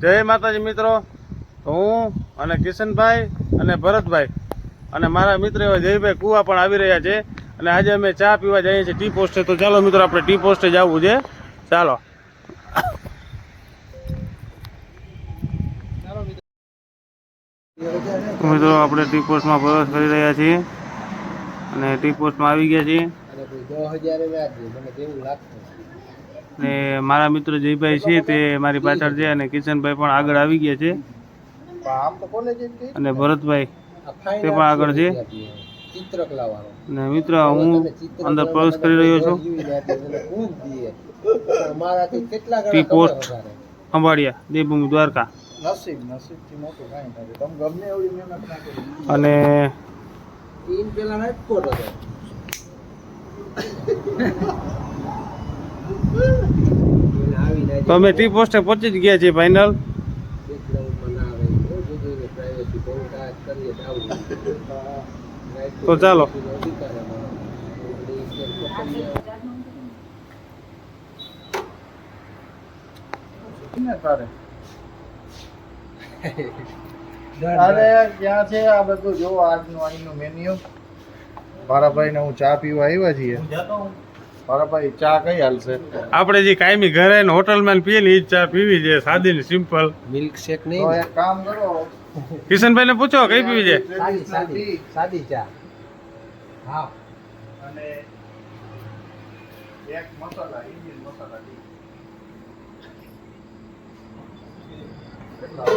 જય માતાજી મિત્રો. હું અને કિશનભાઈ અને ભરતભાઈ અને મારા મિત્ર એવા જયભાઈ કુવા પણ આવી રહ્યા છે. અને આજે અમે ચા પીવા જઈએ છીએ ટી પોસ્ટે. તો ચાલો મિત્રો, આપણે ટી પોસ્ટે જવું છે. ચાલો. મિત્રો, આપણે ટી પોસ્ટમાં પ્રવેશ કરી રહ્યા છીએ. અને ટી પોસ્ટમાં આવી ગયા છીએ. ને મારા મિત્ર જયભાઈ છે તે મારી પાછળ છે અને કિશનભાઈ પણ આગળ આવી ગયા છે અને ભરતભાઈ તે પણ આગળ છે. ને મિત્ર, હું અંદર પ્રવેશ કરી રહ્યો છું પોસ્ટ. અંબાડિયા દેવભૂમિ દ્વારકા અને રાજકોટ હતો એને આવી જાય તો અમે ટી પોસ્ટે પહોંચી જ ગયા છીએ ફાઇનલ તો આવું ચાલો. અરે ક્યાં છે આ બધું? જો આજનું અહીંનું મેન્યુ મારા ભાઈ ને હું ચા પીવા આવ્યા છીએ. મારા ભાઈ ચા કઈ હાલશે? આપણે જે કાયમી ઘરે ને હોટલમાં પીએ ને એ ચા પીવી છે સાદી ને સિમ્પલ મિલ્ક શેક નહીં એક કામ કરો. કિશનભાઈ ને પૂછો કઈ પીવી છે? સાદી સાદી સાદી ચા. હા. અને એક મસાલા ઇન્ડિયન મસાલા. કેટલા?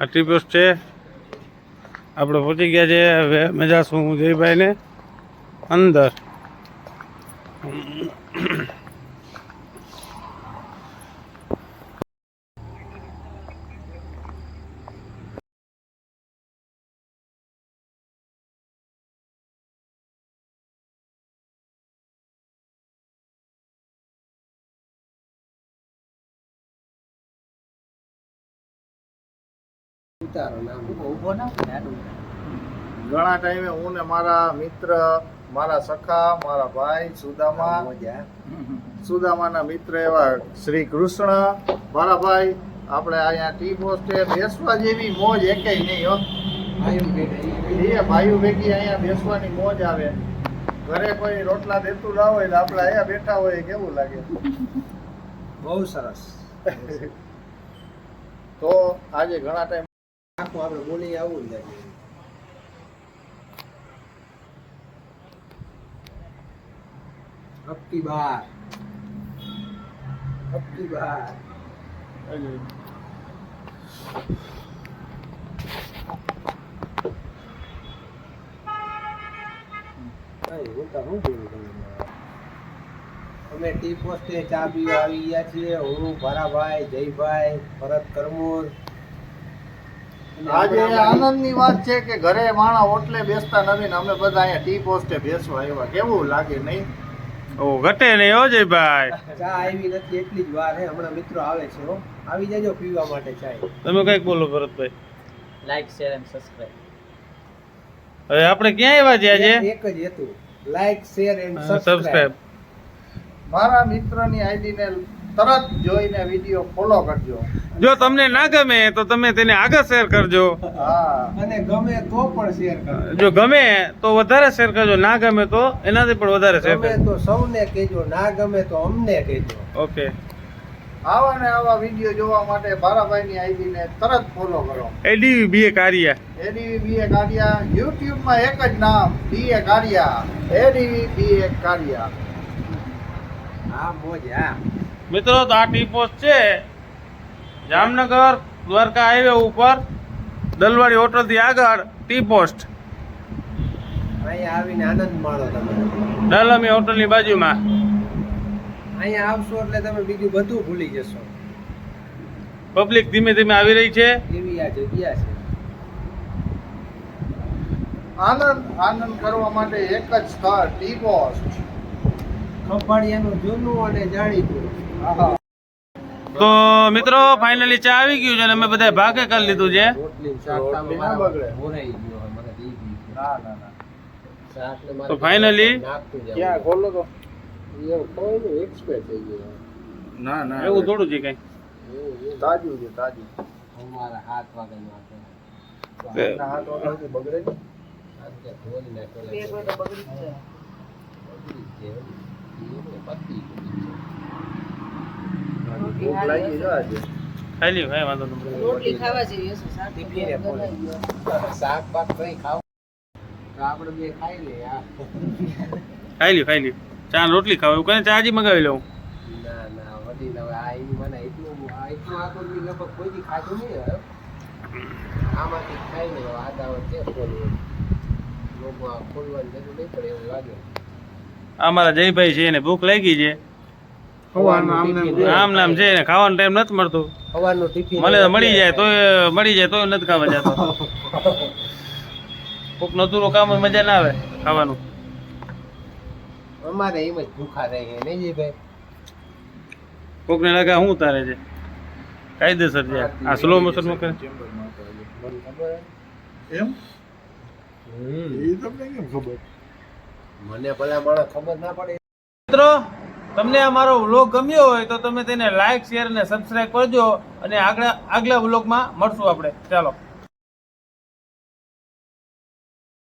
આ ટી છે. આપણે પહોંચી ગયા છે હવે અમે જાશું હું જયભાઈ ઘણા ટાઈમે હું ને મારા મિત્ર મારા સખા મારા ભાઈ સુદામા સુદામાના મિત્ર એવા શ્રી કૃષ્ણ મારા ભાઈ આપણે અહીંયા ટી પોસ્ટે બેસવા જેવી મોજ એકે નહીં હો. એ ભાઈઓ ભેગી અહીંયા બેસવાની મોજ આવે. ઘરે કોઈ રોટલા દેતું ના હોય ને આપણે અહીંયા બેઠા હોય કેવું લાગે? બહુ સરસ. તો આજે ઘણા ટાઈમ આખું આપણે બોલી આવું જ લાગે અબકી બાર. અબકી બાર. અમે ટી પોસ્ટે ચા આવી ગયા છીએ. હું, ભરાભાઈ, જયભાઈ, ભરત કરમૂર આજે આનંદની વાત છે કે ઘરે માણા ઓટલે બેસતા નથી ને અમે બધા અહીંયા ટી પોસ્ટે બેસવા આવ્યા. કેવું લાગે નહીં? ઓ ઘટે નહીં હો જયભાઈ. ચા આવી નથી એટલી જ વાર હે. હમણાં મિત્રો આવે છે હો. આવી જજો પીવા માટે ચા તમે કંઈક બોલો Bharatbhai. Like share and subscribe હવે આપણે ક્યાં આવ્યા છે આજે? એક જ હેતુ. લાઈક શેર એન્ડ સબસ્ક્રાઇબ મારા મિત્રની આઈડીને તરત જોઈને વીડિયો ફોલો કરજો. જો તમને ના ગમે તો તમે તેને આગળ શેર કરજો. હા. અને ગમે તો પણ શેર કરજો. જો ગમે તો વધારે શેર કરજો. ના ગમે તો એનાથી પણ વધારે શેર ગમે કરજો. તો સૌને કહેજો ના ગમે તો અમને કહેજો. ઓકે. આવા ને આવા વીડિયો જોવા માટે ભારાભાઈની આઈડીને તરત ફોલો કરો. ADV B Kariya. ADV BA Kariya. યુટ્યુબમાં એક જ નામ BA Kariya. ADV BA Kariya. હા મોજ હા. મિત્રો તો આ ટી પોસ્ટ છે. જામનગર દ્વારકા હાઈવે ઉપર દલવાડી હોટલથી આગળ ટી પોસ્ટ. અહીંયા આવીને આનંદ માણો તમે. ડાલામી હોટલની બાજુમાં. અહીંયા આવશો એટલે તમે બીજું બધું ભૂલી જશો. પબ્લિક ધીમે ધીમે આવી રહી છે. એવી આ જગ્યા છે. આનંદ આનંદ કરવા માટે એક જ સ્થળ ટી પોસ્ટ. ખંભાળિયાનું જૂનું અને જાણીતું. તો મિત્રો ફાઇનલી ચા આવી ગયું છે અને અમે બધા ભાગે કરી લીધું છે રોટલી શાકભાજી ના બગડે. મોરાઈ ગયો હવે મને દઈ દીધું. ના ના ના શાકને મારે તો finally? નાખતું જવું. ક્યાં ખોલો તો એવું કોઈનું expert થઈ ગયું. ના ના એવું થોડું છે કઈ એવું, એવું. તાજું છે તાજું અમારા હાથ વાગેનું આ તો. તે- આપણા હાથ વગરથી બગડે નહીં. આ તો ધોઈ નાખેલા છે. બગડી લ્યો કાંઈ વાંધો નહીં રોટલી ખાવા શાક બાક કઈ ખાવ? આપણે બે ખાઈ લે ખાઈ લ્યો ખાઈ લ્યો. ચા રોટલી ખાવ એવું કઈ ચા હજી મગાવી લઉં? ના ના વડી હવે આ એની મને એટલું આ એટલું બી લગભગ કોઈ દી ખાધું નહીં આમાંથી ખાઈ લે આદાવત છે ખોલવું. લોકો આ ખોલવાની જરૂર નહીં પડે એવું લાગે. આ મારા જયભાઈ છે એને ભૂખ લાગી છે. આમ નામ છે ખાવાનો ટાઈમ નથી મળતો. સવારનું ટિફિન મને તો મળી જાય તોય મળી જાય તોય નથી ખાવા જતો. કોક નતુરો કામ મજા ના આવે ખાવાનું. અમારે એમ જ ભૂખા રહે નહીં જી ભાઈ? કોકને લાગે હું તારે છે? કાયદેસર છે. આ સ્લો મોશનમાં કરે. એમ? હમ. એ તમને કેમ ખબર? મને ભલા માણસ ખબર ના પડે. મિત્રો તમને આ મારો વ્લોગ ગમ્યો હોય તો તમે તેને લાઇક શેર અને સબસ્ક્રાઈબ કરજો અને આગળ આગલા વ્લોગમાં મળશું આપણે. ચાલો.